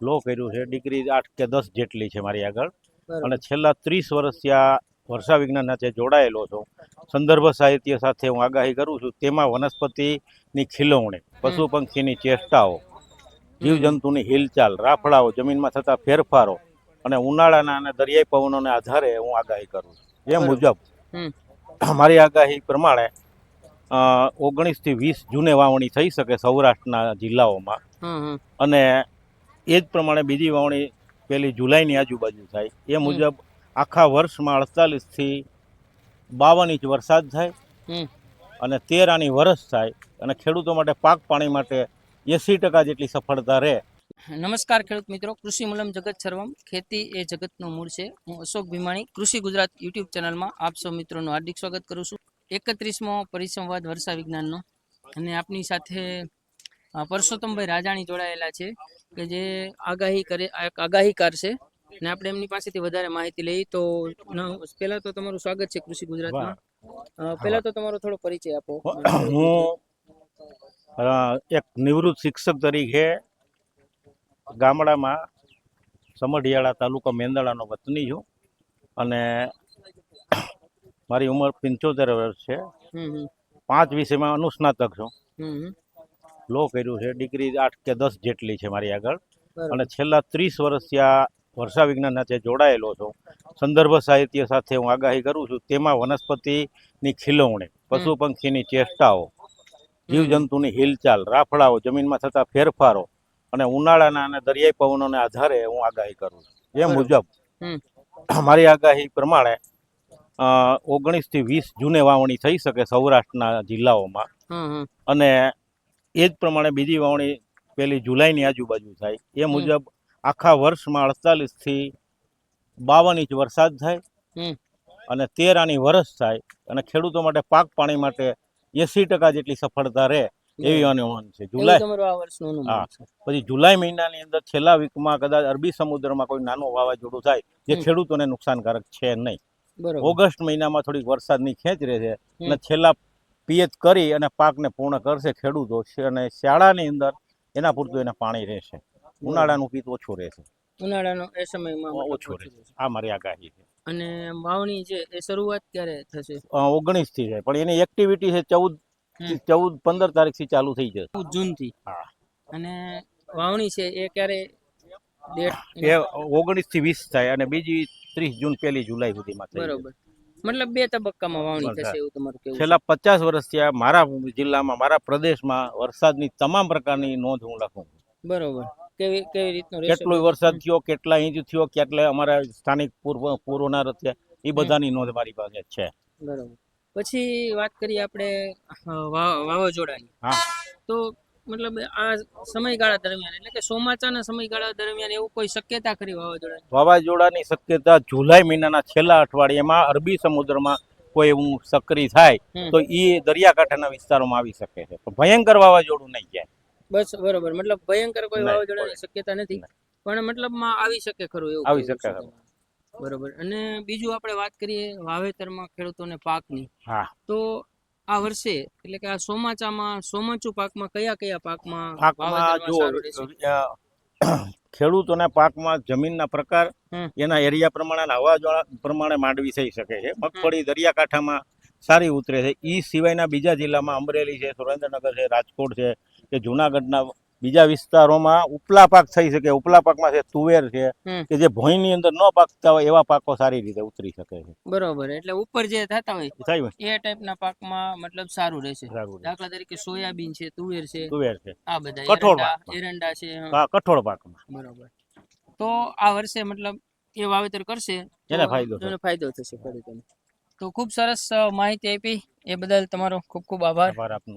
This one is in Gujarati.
લો કર્યું છે ડિગ્રી આઠ કે દસ જેટલી છે મારી આગળ. અને છેલ્લા ત્રીસ વર્ષથી આ વર્ષા વિજ્ઞાન સાથે જોડાયેલો છું સંદર્ભ સાહિત્ય સાથે હું આગાહી કરું છું તેમાં વનસ્પતિની ખીલવણી પશુ પંખીની ચેષ્ટાઓ જીવજંતુની હિલચાલ રાફડાઓ જમીનમાં થતા ફેરફારો અને ઉનાળાના અને દરિયાઈ પવનોને આધારે હું આગાહી કરું છું. એ મુજબ મારી આગાહી પ્રમાણે ઓગણીસથી વીસ જૂને વાવણી થઈ શકે સૌરાષ્ટ્રના જિલ્લાઓમાં. અને એ જ પ્રમાણે બીજી વાવણી પહેલી જુલાઈની આજુબાજુ થાય. એ મુજબ આખા વર્ષમાં અડતાલીસથી બાવન ઇંચ વરસાદ થાય. અને તેર આની વરસ થાય અને ખેડૂતો માટે પાક પાણી માટે એંસી ટકા જેટલી સફળતા રહે. નમસ્કાર ખેડૂત મિત્રો કૃષિ મૂલમ જગત સર્વમ. ખેતી એ જગતનું મૂળ છે. હું અશોક ભીમાણી કૃષિ ગુજરાત યુટ્યુબ ચેનલમાં આપ સૌ મિત્રોનું હાર્દિક સ્વાગત કરું છું. એકત્રીસમો પરિસંવાદ વર્ષા વિજ્ઞાનનો. અને આપની સાથે પરસોત્તમભાઈ રાજાણી જોડાયેલા છે કે જે આગાહી કરે આગાહીકાર છે. અને આપણે એમની પાસેથી વધારે માહિતી લઈ તો ન- પહેલા તો તમારું સ્વાગત છે કૃષિ ગુજરાતમાં. પહેલા તો તમારો થોડો પરિચય આપો. હું એક નિવૃત્ત શિક્ષક તરીકે ગામડામાં સમઢિયાળા તાલુકા મેંદળાનો વતની છું. અને મારી ઉંમર પંચોતેર વર્ષ છે. પાંચ વિષયમાં અનુસ્નાતક છું. લો કર્યું છે ડિગ્રી આઠ કે દસ જેટલી છે મારી આગળ. અને છેલ્લા ત્રીસ વર્ષથી આ વર્ષા વિજ્ઞાન સાથે જોડાયેલો છું સંદર્ભ સાહિત્ય સાથે હું આગાહી કરું છું તેમાં વનસ્પતિની ખીલવણી પશુ પંખીની ચેષ્ટાઓ જીવજંતુની હિલચાલ રાફડાઓ જમીનમાં થતા ફેરફારો અને ઉનાળાના અને દરિયાઈ પવનોને આધારે હું આગાહી કરું છું. એ મુજબ મારી આગાહી પ્રમાણે ઓગણીસથી વીસ જૂને વાવણી થઈ શકે સૌરાષ્ટ્રના જિલ્લાઓમાં. અને એ જ પ્રમાણે બીજી વાવણી પહેલી જુલાઈની આજુબાજુ થાય. એ મુજબ આખા વર્ષમાં અડતાલીસથી બાવન ઇંચ વરસાદ થાય અને તેર આની વરસ થાય અને ખેડૂતો માટે પાક પાણી માટે એસી ટકા જેટલી સફળતા રહે એવી અનુમાન છે. જુલાઈ હા. પછી જુલાઈ મહિનાની અંદર છેલ્લા વીકમાં કદાચ અરબી સમુદ્રમાં કોઈ નાનું વાવાઝોડું થાય જે. ખેડૂતોને નુકસાનકારક છે નહીં. ઓગસ્ટ મહિનામાં થોડીક વરસાદની ખેંચ રહે છે અને છેલ્લા પિયત કરી અને પાકને પૂર્ણ કરશે ખેડૂતો છે અને શાળાની અંદર એના પૂરતું એને પાણી રહેશે. ઉનાળાનું પીત ઓછું રહેશે. ઉનાળાનો એ સમયમાં ઓછું રહેશે. આ મારી આગાહી છે. અને વાવણી છે એ શરૂઆત ક્યારે થશે? ઓગણીસથી છે પણ એની એક્ટિવિટી છે ચૌદ ચૌદ પંદર તારીખથી ચાલુ થઈ જશે. જૂનથી હા. અને વાવણી છે એ ક્યારે ડેટ? ઓગણીસથી વીસ થાય અને બીજી ત્રીસ જૂન પહેલી જુલાઈ સુધીમાં બરોબર. મતલબ બે તબક્કામાં વાવણી થશે એવું તમારું કેવું છેલ્લા પચાસ વર્ષથી આ મારા જિલ્લામાં મારા પ્રદેશમાં વરસાદની તમામ પ્રકારની નોંધ હું લખું બરોબર. કેવી કેવી રીતનો કેટલો વરસાદ થયો કેટલા ઇંચ થયો કેટલા અમારા સ્થાનિક પૂર્વ પૂર્વના રહ્યા એ બધાની નોંધ મારી પાસે છે. બરોબર. પછી વાત કરીએ આપણે વાવાઝોડાની. હા. તો મતલબ આ સમયગાળા દરમિયાન એટલે કે ચોમાસાના સમયગાળા દરમિયાન એવું કોઈ શક્યતા કરી વાવાઝોડાની? વાવાઝોડાની શક્યતા જુલાઈ મહિનાના છેલ્લા અઠવાડિયામાં અરબી સમુદ્રમાં કોઈ એવું સક્રિય થાય. તો એ દરિયાકાંઠાના વિસ્તારોમાં આવી શકે છે. ભયંકર વાવાઝોડું નહીં જાય. બસ બરોબર. મતલબ ભયંકર કોઈ વાવાઝોડાની શક્યતા નથી? પણ મતલબમાં આવી શકે ખરું એવું આવી શકે. બરોબર. અને બીજું આપણે વાત કરીએ વાવેતરમાં ખેડૂતોને પાકની. હા. તો આ વર્ષે એટલે કે આ ચોમાસામાં ચોમાચુ પાકમાં કયા કયા પાકમાં પાકમાં જો ખેડૂતોના પાકમાં જમીનના પ્રકાર એના એરિયા પ્રમાણે હવા પ્રમાણે માંડવી થઈ શકે છે. મગફળી દરિયાકાંઠામાં સારી ઉતરે છે. એ સિવાયના બીજા જિલ્લામાં અમરેલી છે સુરેન્દ્રનગર છે રાજકોટ છે કે જુનાગઢના બીજા વિસ્તારોમાં ઉપલા પાક થઈ શકે ઉપલા પાકમાં છે તુવેર છે કે જે ભોંયની અંદર ન પાકતા હોય એવા પાકો સારી રીતે ઉતરી શકે છે. બરોબર એટલે ઉપર જે થતા હોય એ ટાઈપના પાકમાં મતલબ સારું રહેશે. દાખલા તરીકે સોયાબીન છે તુવેર છે તુવેર છે. આ બધા કઠોળ એરંડા છે હા, કઠોળ પાકમાં. બરોબર. તો આ વર્ષે મતલબ એ વાવેતર કરશે એને ફાયદો એને ફાયદો થશે ખેડૂતોને તો ખૂબ સરસ માહિતી આપી એ બદલ તમારો ખૂબ ખૂબ આભાર. આભાર આપનો.